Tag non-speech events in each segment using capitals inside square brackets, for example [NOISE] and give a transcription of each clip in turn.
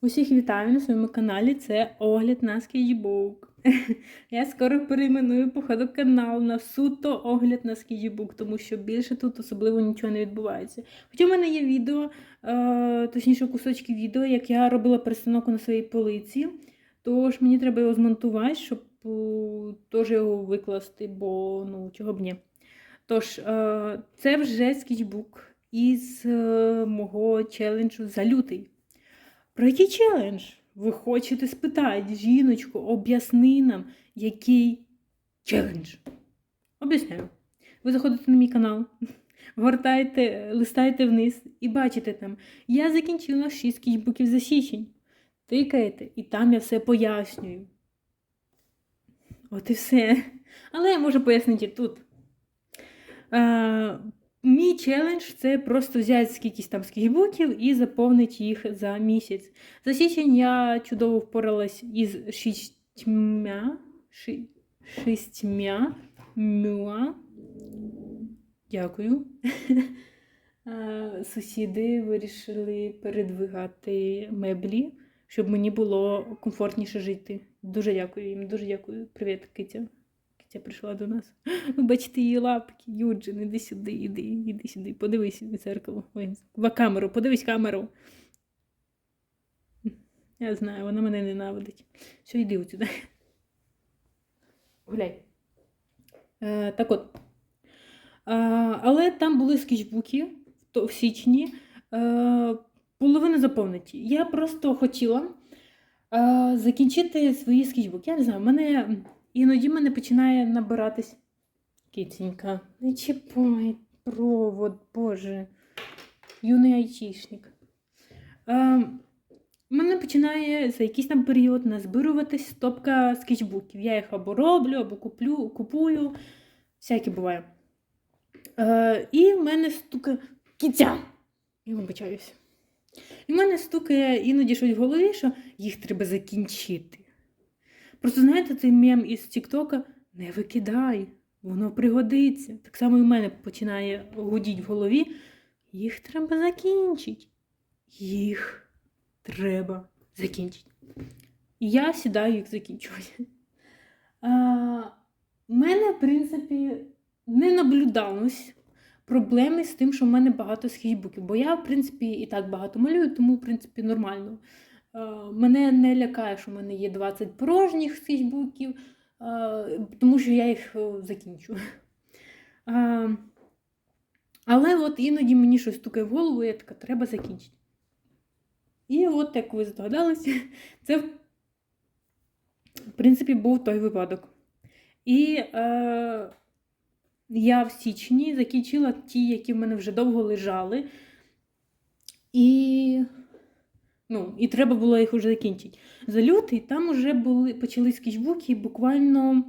Усіх вітаю на своєму каналі. Це огляд на скетчбук. [LAUGHS] Я скоро перейменую походу канал на суто огляд на скетчбук, тому що більше тут особливо нічого не відбувається. Хоча в мене є відео, е, точніше кусочки відео, як я робила перестановку на своїй полиці. Тож мені треба його змонтувати, щоб е, теж його викласти, бо ну чого б ні. Тож, е, це вже скетчбук із мого челенджу за лютий. Про який челендж? Ви хочете спитати, жіночку, об'ясни нам, який челендж? Об'ясняю. Ви заходите на мій канал, [LAUGHS] гортаєте, листаєте вниз і бачите там, я закінчила 6 скетчбуків за січень. Тикаєте, і там я все пояснюю. От і все. Але я можу пояснити тут. Мій челендж це просто взяти скількись там скетчбуків і заповнити їх за місяць. За січень я чудово впоралась із шістьмя, ши, шістьмя мюа. Дякую. [LAUGHS] Сусіди вирішили передвигати меблі, щоб мені було комфортніше жити. Дуже дякую їм, дуже дякую. Привіт, Китя. Китя прийшла до нас. [LAUGHS] Ви бачите її лапки. Юджин, іди сюди, іди, іди сюди. Подивись в дзеркало. Ой, в камеру, подивись камеру. Я знаю, вона мене ненавидить. Все, йди отсюди. [LAUGHS] Гуляй. Е, так от. А, але там були скетчбуки в, січні. Е, половина заповнені. Я просто хотіла е, закінчити свої скетчбуки. Я не знаю, мене іноді мене починає набиратись. Киценька, не чіпай провод, Боже. Юний айтішник. Е, мене починає за якийсь там період назбируватись стопка скетчбуків. Я їх або роблю, або куплю, купую. Всяке буває. Е, і в мене стукає кіця. Я вибачаюся. І в мене стукає іноді щось в голові, що їх треба закінчити. Просто знаєте, цей мем із Тіктока не викидай, воно пригодиться. Так само і в мене починає гудіть в голові. Їх треба закінчити. Їх треба закінчити. І я сідаю їх закінчувати. У мене, в принципі, не наблюдалось проблеми з тим, що в мене багато скетчбуків. Бо я, в принципі, і так багато малюю, тому, в принципі, нормально. А, Мене не лякає, що в мене є 20 порожніх скетчбуків, тому що я їх е, закінчу. Але от іноді мені щось стукає в голову, і я така, треба закінчити. І от, як ви здогадалися, [LAUGHS] це, в принципі, був той випадок. І е, я в січні закінчила ті, які в мене вже довго лежали. І, ну, і треба було їх вже закінчити. За лютий там вже були, почали скетчбуки буквально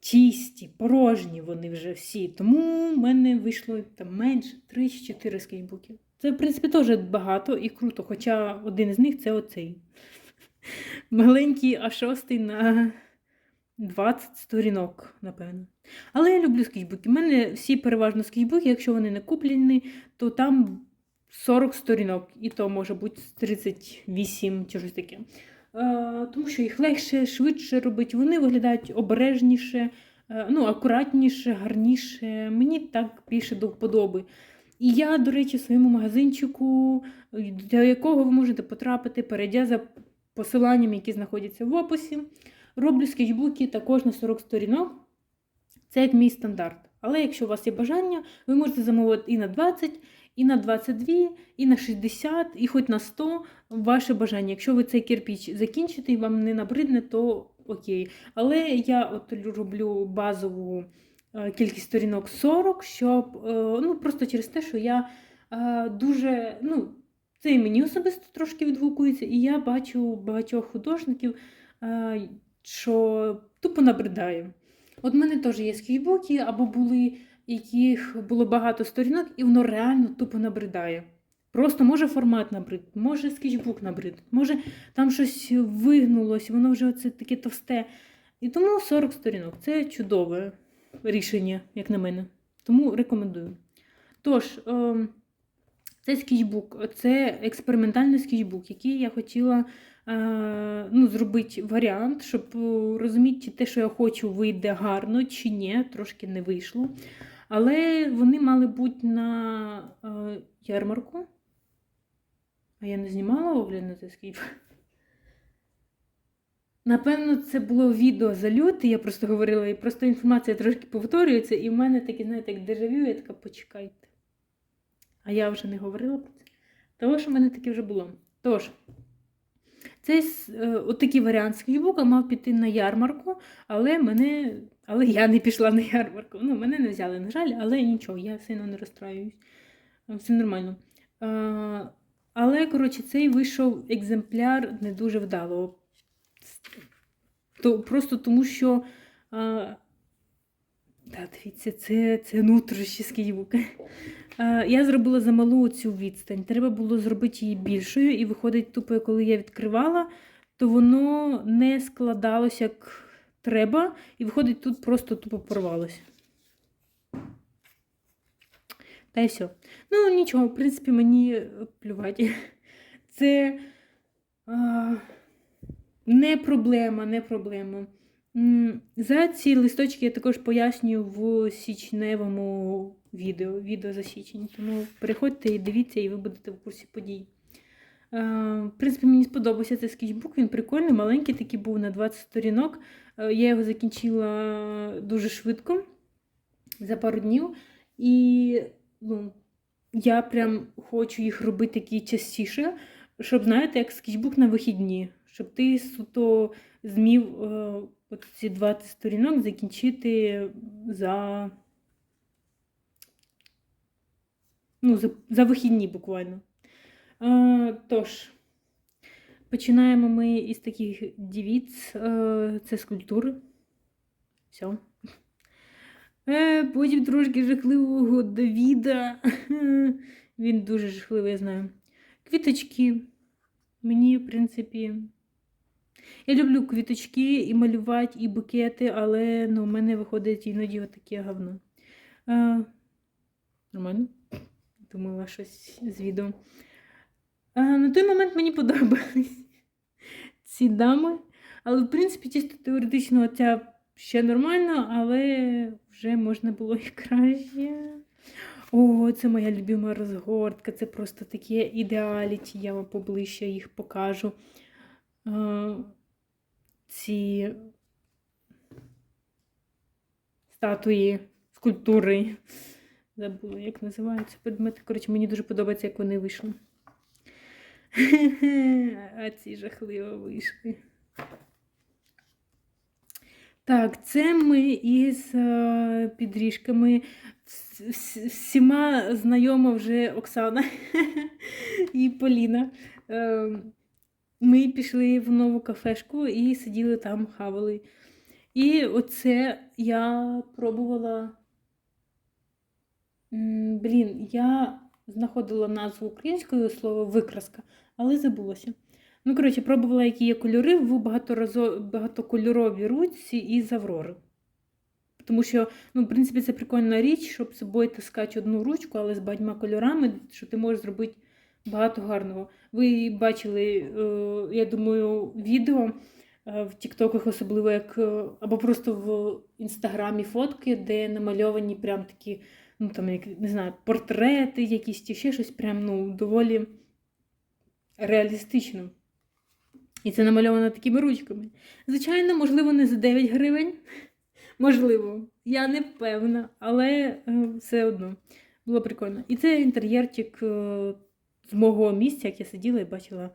чисті, порожні вони вже всі. Тому в мене вийшло там менше 3-4 скетчбуків. Це, в принципі, теж багато і круто, хоча один з них це оцей. Маленький А6 на 20 сторінок, напевно. Але я люблю скетчбуки. У мене всі переважно скетчбуки, якщо вони не куплені, то там 40 сторінок, і то може бути 38 чи щось таке. Е, тому що їх легше, швидше робити, вони виглядають обережніше, е, ну, акуратніше, гарніше. Мені так більше до вподоби. І я, до речі, в своєму магазинчику, до якого ви можете потрапити, перейдя за посиланням, які знаходяться в описі. Роблю скетчбуки також на 40 сторінок. Це як мій стандарт. Але якщо у вас є бажання, ви можете замовити і на 20, і на 22, і на 60, і хоч на 100 ваше бажання. Якщо ви цей кирпіч закінчите і вам не набридне, то окей. Але я от роблю базову е, кількість сторінок 40, щоб е, ну, просто через те, що я е, дуже. ну, це і мені особисто трошки відгукується, і я бачу багатьох художників, що тупо набридає. От мене теж є скетчбуки, або були, яких було багато сторінок, і воно реально тупо набридає. Просто може формат набрид, може скетчбук набрид, може там щось вигнулось, воно вже оце таке товсте. І тому 40 сторінок це чудове рішення, як на мене. Тому рекомендую. Тож, ем, Це скетчбук, це експериментальний скетчбук, який я хотіла е, ну, зробити варіант, щоб е, розуміти, чи те, що я хочу, вийде гарно чи ні, трошки не вийшло. Але вони мали бути на е, ярмарку. А я не знімала огляд на цей скетчбук. Напевно, це було відео за лютий, я просто говорила, і просто інформація трошки повторюється, і в мене таке, знаєте, як дежавю, я така, почекайте. А я вже не говорила про це. Того, що в мене таке вже було. Тож, цей е, отакий варіант скетчбука мав піти на ярмарку, але мене, але я не пішла на ярмарку. Ну, мене не взяли, на жаль, але нічого, я сильно не розстраююсь. Все нормально. А, але, коротше, цей вийшов екземпляр не дуже вдало. То, просто тому, що. А, та, дивіться, це, це внутрішні скетчбуки. Я зробила замалу цю відстань. Треба було зробити її більшою, і виходить, тупо, коли я відкривала, то воно не складалося як треба, і виходить, тут просто тупо порвалося. Та й все. Ну, нічого, в принципі, мені плювати. [LAUGHS] Це а, не проблема, не проблема. За ці листочки я також пояснюю в січневому відео, відео за січень. Тому переходьте і дивіться, і ви будете в курсі подій. Е, В принципі, мені сподобався цей скетчбук, він прикольний, маленький такий був на 20 сторінок. Е, Я його закінчила дуже швидко, за пару днів. І ну, я прям хочу їх робити такі частіше, щоб, знаєте, як скетчбук на вихідні, щоб ти суто змів е, ці 20 сторінок закінчити за, ну, за, за вихідні буквально. Е, тож, починаємо ми із таких дівіць, е, це скульптури. Все. Потім трошки жахливого Давіда. [LAUGHS] Він дуже жахливий, я знаю. Квіточки. Мені, в принципі. Я люблю квіточки і малювати, і букети, але ну, в мене виходить іноді отаке говно. Е, нормально? Думала щось з відео. Е, на той момент мені подобались ці дами. Але, в принципі, чисто теоретично ця ще нормально, але вже можна було і краще. О, це моя любима розгортка. Це просто таке ідеаліті. Я вам поближче їх покажу. Ці статуї, скульптури. Забула, як називаються предмети. Коротше, мені дуже подобається, як вони вийшли. [LAUGHS] А ці жахливо вийшли. Так, це ми із е, підріжками. Вс- вс- Всіма знайома вже Оксана [LAUGHS] і Поліна. Е, Ми пішли в нову кафешку і сиділи там, хавали. І оце я пробувала. Блін, я знаходила назву українською слово викраска, але забулося. Ну, коротше, пробувала, які є кольори в багаторазо... багатокольоровій руці із Аврори. Тому що, ну, в принципі, це прикольна річ, щоб з собою таскати одну ручку, але з багатьма кольорами, що ти можеш зробити багато гарного. Ви бачили, е, я думаю, відео е, в Тіктоках, особливо як е, або просто в інстаграмі фотки, де намальовані прям такі, ну там, як, не знаю, портрети, якісь чи ще щось, прям ну, доволі реалістично. І це намальовано такими ручками. Звичайно, можливо, не за 9 гривень. [LAUGHS] Можливо, я не певна, але е, все одно було прикольно. І це інтер'єрчик е, з мого місця, як я сиділа і бачила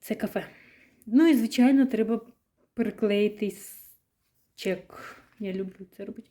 це кафе. Ну і, звичайно, треба приклеїти с- чек. Я люблю це робити.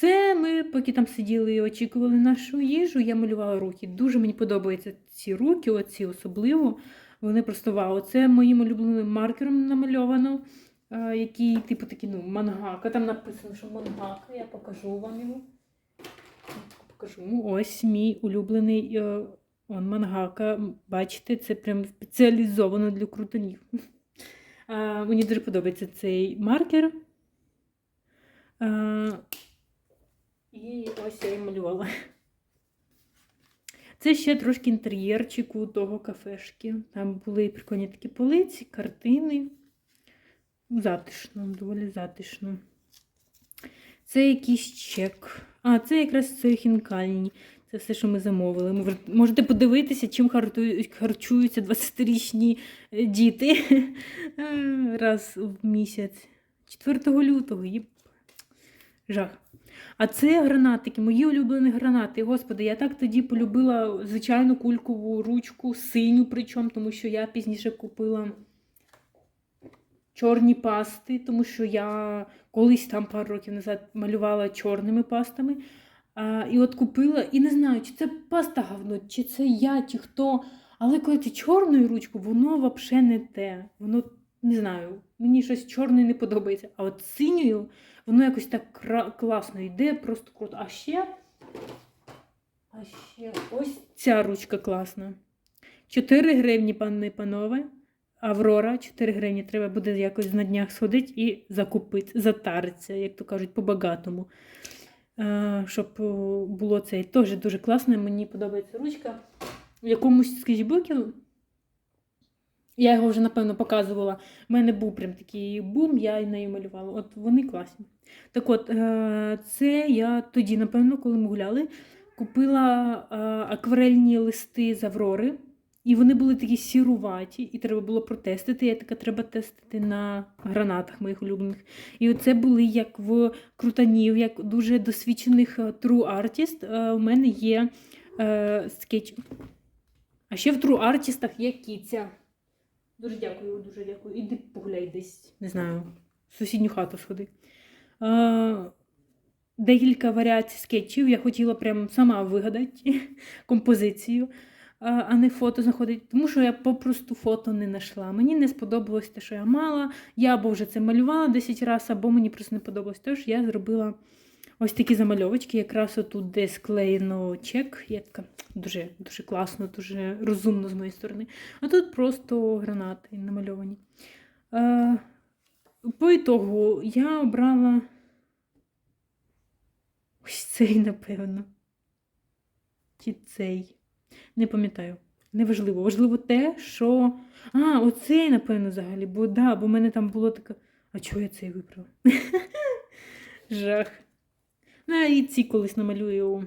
Це ми, поки там сиділи і очікували нашу їжу, я малювала руки. Дуже мені подобаються ці руки, оці особливо. Вони просто вау. Це моїм улюбленим маркером намальовано, е, який, типу, такий, ну, мангака. Там написано, що мангака, я покажу вам його. Покажу. Ось мій улюблений е, он, мангака. Бачите, це прям спеціалізовано для крутонів. [LAUGHS] Мені дуже подобається цей маркер. І ось я і малювала. Це ще трошки інтер'єрчику того кафешки. Там були прикольні такі полиці, картини. Затишно, доволі затишно. Це якийсь чек. А, це якраз це хінкальні. Це все, що ми замовили. Мож- Можете подивитися, чим харчуються 20-річні е, діти [LAUGHS] раз в місяць. 4 лютого. Єп. Жах. А це гранатики, мої улюблені гранати. Господи, я так тоді полюбила звичайну кулькову ручку, синю, причому, тому що я пізніше купила чорні пасти, тому що я колись там пару років назад малювала чорними пастами. А, і от купила, і не знаю, чи це паста говно, чи це я, чи хто. Але коли ти чорною ручкою, воно взагалі не те. Воно не знаю, мені щось чорне не подобається. А от синьою воно якось так класно йде, просто круто. А ще, а ще ось ця ручка класна. 4 гривні, пане і панове. Аврора, 4 гривні. Треба буде якось на днях сходити і закупити, затаритися, як то кажуть, по-багатому. Е, Щоб е, було це теж дуже класно. Мені подобається ручка. В якомусь скетчбуці я його вже, напевно, показувала. У мене був прям такий бум, я і нею малювала. От вони класні. Так от, е, це я тоді, напевно, коли ми гуляли, купила е, акварельні листи з Аврори. І вони були такі сіруваті, і треба було протестити. Я така, треба тестити на гранатах моїх улюблених. І оце були як в крутанів, як дуже досвідчених е, true artist. У мене є е, скетч. А ще в True Artist є кіця. Дуже дякую, дуже дякую. Іди погуляй десь, не знаю, в сусідню хату сходи. Е, декілька варіацій скетчів. Я хотіла прям сама вигадати [LAUGHS] композицію, а а не фото знаходити, тому що я попросту фото не знайшла. Мені не сподобалось те, що я мала. Я або вже це малювала 10 разів, або мені просто не подобалось. Тож я зробила ось такі замальовочки. Якраз отут де склеєно чек. Я така дуже, дуже класно, дуже розумно з моєї сторони. А тут просто гранати намальовані. Е, по ітогу я обрала ось цей, напевно. Чи цей. Не пам'ятаю. Неважливо. Важливо те, що. А, оцей, напевно, взагалі. Бо да, бо в мене там було таке. А чого я цей вибрала? [LAUGHS] Жах. Ну, і ці колись намалюю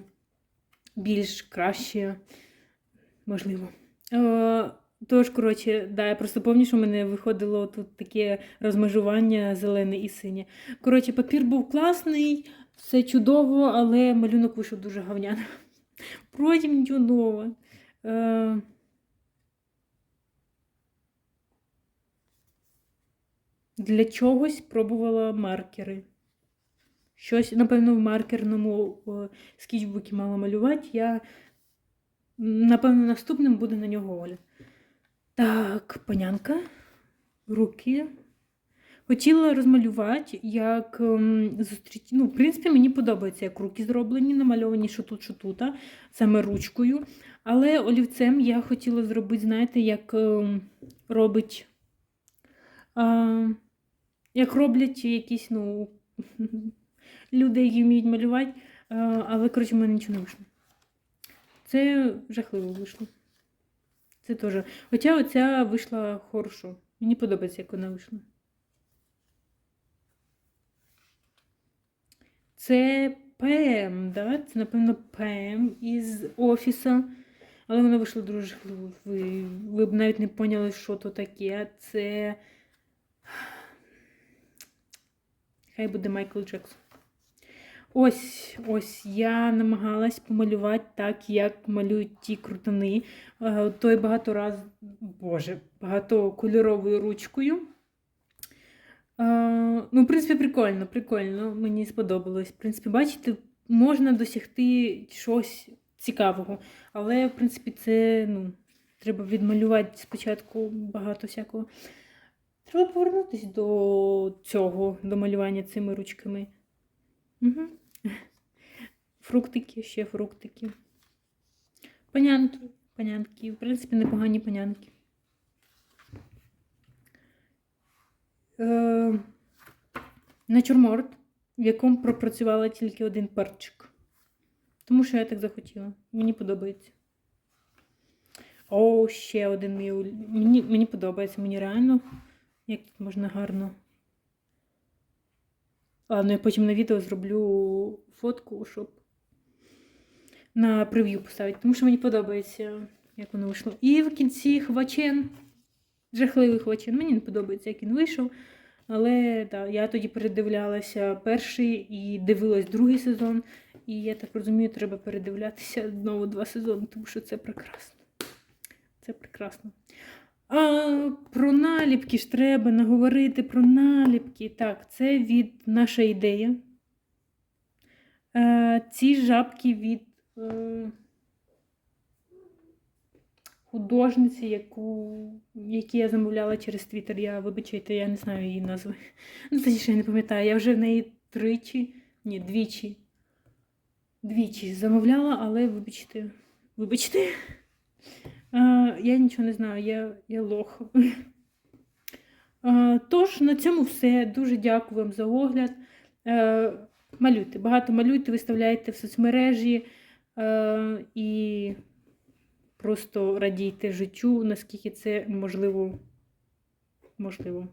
більш краще, можливо. Е, тож, коротше, да, я просто пам'ятаю, що в мене виходило тут таке розмежування зелене і синє. Коротше, папір був класний, все чудово, але малюнок вийшов дуже говняний. [LAUGHS] Потім нічого нового. Е, Для чогось пробувала маркери. Щось, напевно, в маркерному скетчбуці мала малювати. Я, напевно, наступним буде на нього Оля. Так, панянка, руки. Хотіла розмалювати, як ем, зустріч. Ну, в принципі, мені подобається, як руки зроблені, намальовані, що тут, що тут, саме ручкою. Але олівцем я хотіла зробити, знаєте, як ем, робить. Як роблять якісь, ну, люди, які вміють малювати, але, коротше, в мене нічого не вийшло. Це жахливо вийшло. Це теж. Хоча оця вийшла хорошо. Мені подобається, як вона вийшла. Це ПМ, да? Це, напевно, ПМ із офіса. Але воно вийшло дуже жахливо. Ви, ви б навіть не поняли, що то таке. Це. Хай буде Майкл Джексон. Ось ось я намагалась помалювати так, як малюють ті крутани. Е, Той багато раз, боже, багатокольоровою ручкою. Е, Ну, в принципі, прикольно, прикольно. Мені сподобалось. В принципі, бачите, можна досягти щось цікавого. Але, в принципі, це ну, треба відмалювати спочатку багато всякого. Треба повернутися до цього, до малювання цими ручками. Угу. Фруктики, ще фруктики. Панянки, панянки. В принципі, непогані панянки. Е, натюрморт, в якому пропрацювала тільки один перчик. Тому що я так захотіла. Мені подобається. О, ще один мій. Мені, мені подобається, мені реально. Як тут можна гарно. Ладно, я потім на відео зроблю фотку, щоб на прев'ю поставити, тому що мені подобається, як воно вийшло. І в кінці хвачен. Жахливий хвачен. Мені не подобається, як він вийшов. Але да, я тоді передивлялася перший і дивилась другий сезон. І я так розумію, треба передивлятися знову два сезони, тому що це прекрасно. Це прекрасно. А про наліпки ж треба наговорити про наліпки. Так, це від наша ідея. Е, ці жабки від художниці, яку, які я замовляла через Твіттер. Я вибачайте, я не знаю її назви. [LAUGHS] Ну, точніше, я не пам'ятаю. Я вже в неї тричі, ні, двічі. Двічі замовляла, але вибачте, вибачте. А, я нічого не знаю, я, я лох. А, [LAUGHS] тож, на цьому все. Дуже дякую вам за огляд. Е, малюйте, багато малюйте, виставляйте в соцмережі е, і просто радійте життю, наскільки це можливо. можливо.